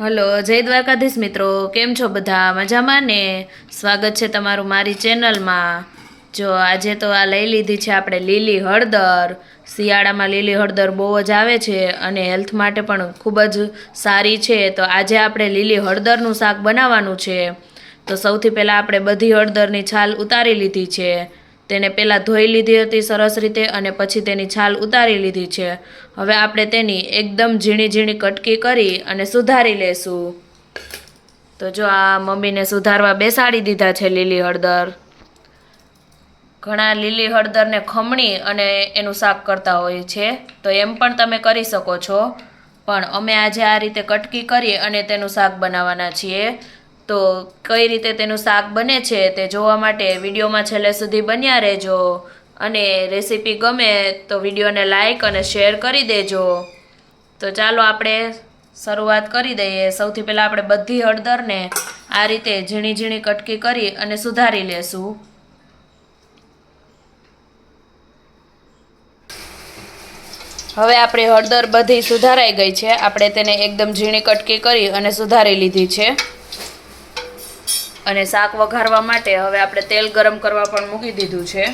Hello, જય દ્વારકાધીશ મિત્રો. કેમ છો બધા? મજામાં ને? સ્વાગત છે તમારું મારી ચેનલમાં. જો, આજે તો આ લઈ લીધી છે આપણે લીલી હળદર. શિયાળામાં લીલી હળદર બહુ જ આવે છે અને હેલ્થ માટે પણ ખૂબ જ સારી છે. તો આજે આપણે લીલી હળદરનું શાક બનાવવાનું છે. તો સૌથી પહેલાં આપણે બધી હળદરની છાલ ઉતારી લીધી છે. તેને પહેલાં ધોઈ લીધી હતી સરસ રીતે અને પછી તેની છાલ ઉતારી લીધી છે. હવે આપણે તેની એકદમ ઝીણી ઝીણી કટકી કરી અને સુધારી લેશું. તો જો આ મમ્મીને સુધારવા બેસાડી દીધા છે લીલી હળદર. ઘણા લીલી હળદરને ખમણી અને એનું શાક કરતા હોય છે. તો એમ પણ તમે કરી શકો છો. પણ અમે આજે આ રીતે કટકી કરી અને તેનું શાક બનાવવાના છીએ. તો કઈ રીતે તેનું શાક બને છે તે જોવા માટે વિડીયોમાં છેલ્લે સુધી બન્યા રહેજો. અને રેસીપી ગમે તો વિડીયોને લાઈક અને શેર કરી દેજો. તો ચાલો આપણે શરૂઆત કરી દઈએ. સૌથી પહેલાં આપણે બધી હળદરને આ રીતે ઝીણી ઝીણી કટકી કરી અને સુધારી લેશું. હવે આપણી હળદર બધી સુધારાઈ ગઈ છે. આપણે તેને એકદમ ઝીણી કટકી કરી અને સુધારી લીધી છે. અને શાક વઘારવા માટે હવે આપણે તેલ ગરમ કરવા પણ મૂકી દીધું છે.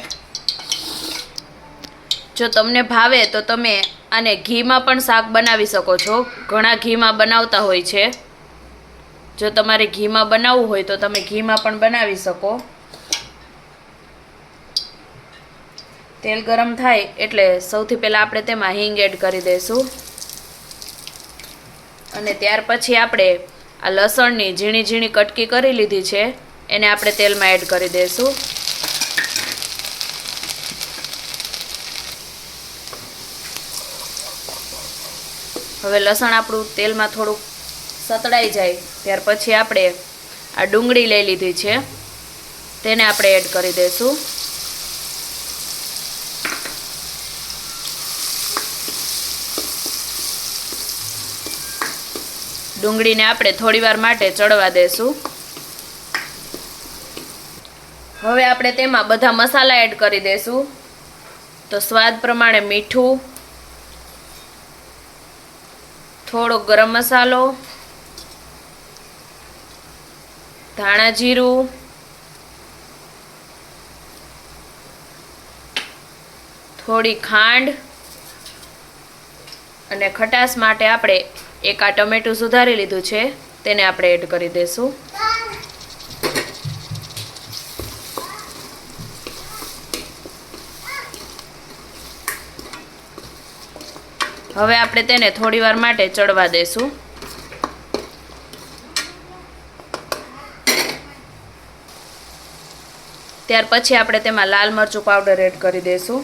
જો તમને ભાવે તો તમે આને ઘીમાં પણ શાક બનાવી શકો છો. ઘણા ઘીમાં બનાવતા હોય છે. જો તમારે ઘીમાં બનાવવું હોય તો તમે ઘીમાં પણ બનાવી શકો. તેલ ગરમ થાય એટલે સૌથી પહેલાં આપણે તેમાં હિંગ એડ કરી દઈશું અને ત્યાર પછી આપણે આ લસણની ઝીણી ઝીણી કટકી કરી લીધી છે. એને આપણે તેલમાં એડ કરી દઈશું. હવે લસણ આપણું તેલમાં થોડુંક સતડાઈ જાય. ત્યાર પછી આપણે આ ડુંગળી લઈ લીધી છે. તેને આપણે એડ કરી દઈશું. ડુંગળીને આપણે થોડીવાર માટે ચડવા દેશું. હવે આપણે તેમાં બધા મસાલા એડ કરી દેશું. તો સ્વાદ પ્રમાણે મીઠું, થોડો ગરમ મસાલો, ધાણા જીરું, થોડી ખાંડ અને ખટાશ માટે આપણે એક આ ટમેટું સુધારી લીધું છે, તેને આપણે એડ કરી દઈશું હવે આપણે તેને થોડીવાર માટે ચડવા દઈશું ત્યાર પછી આપણે તેમાં લાલ મરચું પાવડર એડ કરી દઈશું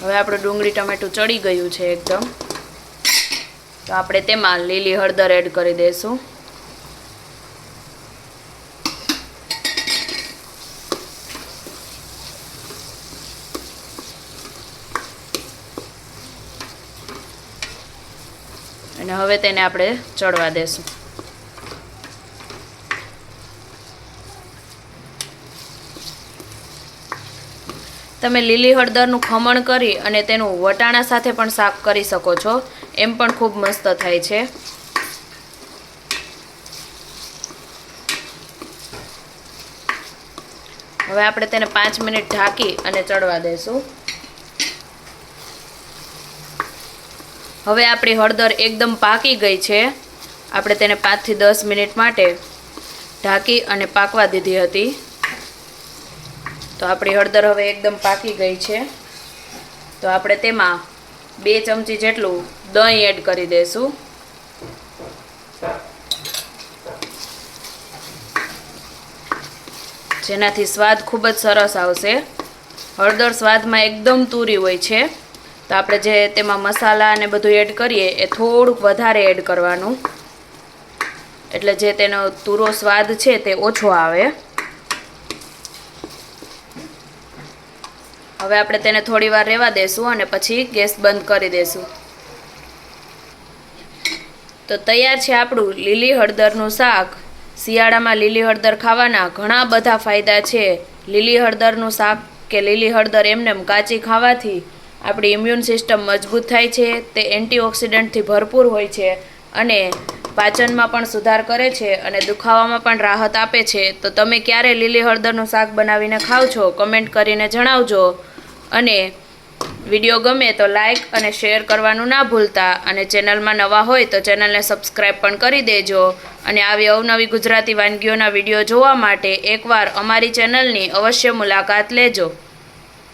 હવે આપણું ડુંગળી ટમેટું ચડી ગયું છે એકદમ. તો આપણે તેમાં લીલી હળદર એડ કરી દઈશું અને હવે તેને આપણે ચડવા દેશું. તમે લીલી હળદરનું ખમણ કરી અને તેનું વટાણા સાથે પણ શાક કરી શકો છો. એમ પણ ખૂબ મસ્ત થાય છે. હવે આપણે તેને પાંચ મિનિટ ઢાંકી અને ચડવા દઈશું હવે આપણી હળદર એકદમ પાકી ગઈ છે. આપણે તેને પાંચથી દસ મિનિટ માટે ઢાંકી અને પાકવા દીધી હતી. તો આપણી હળદર હવે એકદમ પાકી ગઈ છે. તો આપણે તેમાં બે ચમચી જેટલું દહીં એડ કરી દઈશું જેનાથી સ્વાદ ખૂબ જ સરસ આવશે. હળદર સ્વાદમાં એકદમ તૂરી હોય છે. તો આપણે જે તેમાં મસાલા અને બધું એડ કરીએ એ થોડુંક વધારે એડ કરવાનું. એટલે જે તેનો તૂરો સ્વાદ છે તે ઓછો આવે. હવે આપણે તેને થોડી વાર રહેવા દેશું અને પછી ગેસ બંધ કરી દેશું. તો તૈયાર છે આપણું લીલી હળદરનું શાક. શિયાળામાં લીલી હળદર ખાવાના ઘણા બધા ફાયદા છે. લીલી હળદરનું શાક કે લીલી હળદર એમનેમ કાચી ખાવાથી આપણી ઇમ્યુન સિસ્ટમ મજબૂત થાય છે, તે એન્ટીઓક્સિડન્ટથી ભરપૂર હોય છે અને પાચનમાં પણ સુધાર કરે છે અને દુખાવામાં પણ રાહત આપે છે. તો તમે ક્યારે લીલી હળદરનું શાક બનાવીને ખાવ છો? કમેન્ટ કરીને જણાવજો. અને વીડિયો ગમે તો લાઈક અને શેર કરવાનું ના ભૂલતા. અને ચેનલમાં નવા હોય તો ચેનલને સબસ્ક્રાઈબ પણ કરી દેજો. અને આવી અવનવી ગુજરાતી વાનગીઓના વીડિયો જોવા માટે એકવાર અમારી ચેનલની અવશ્ય મુલાકાત લેજો.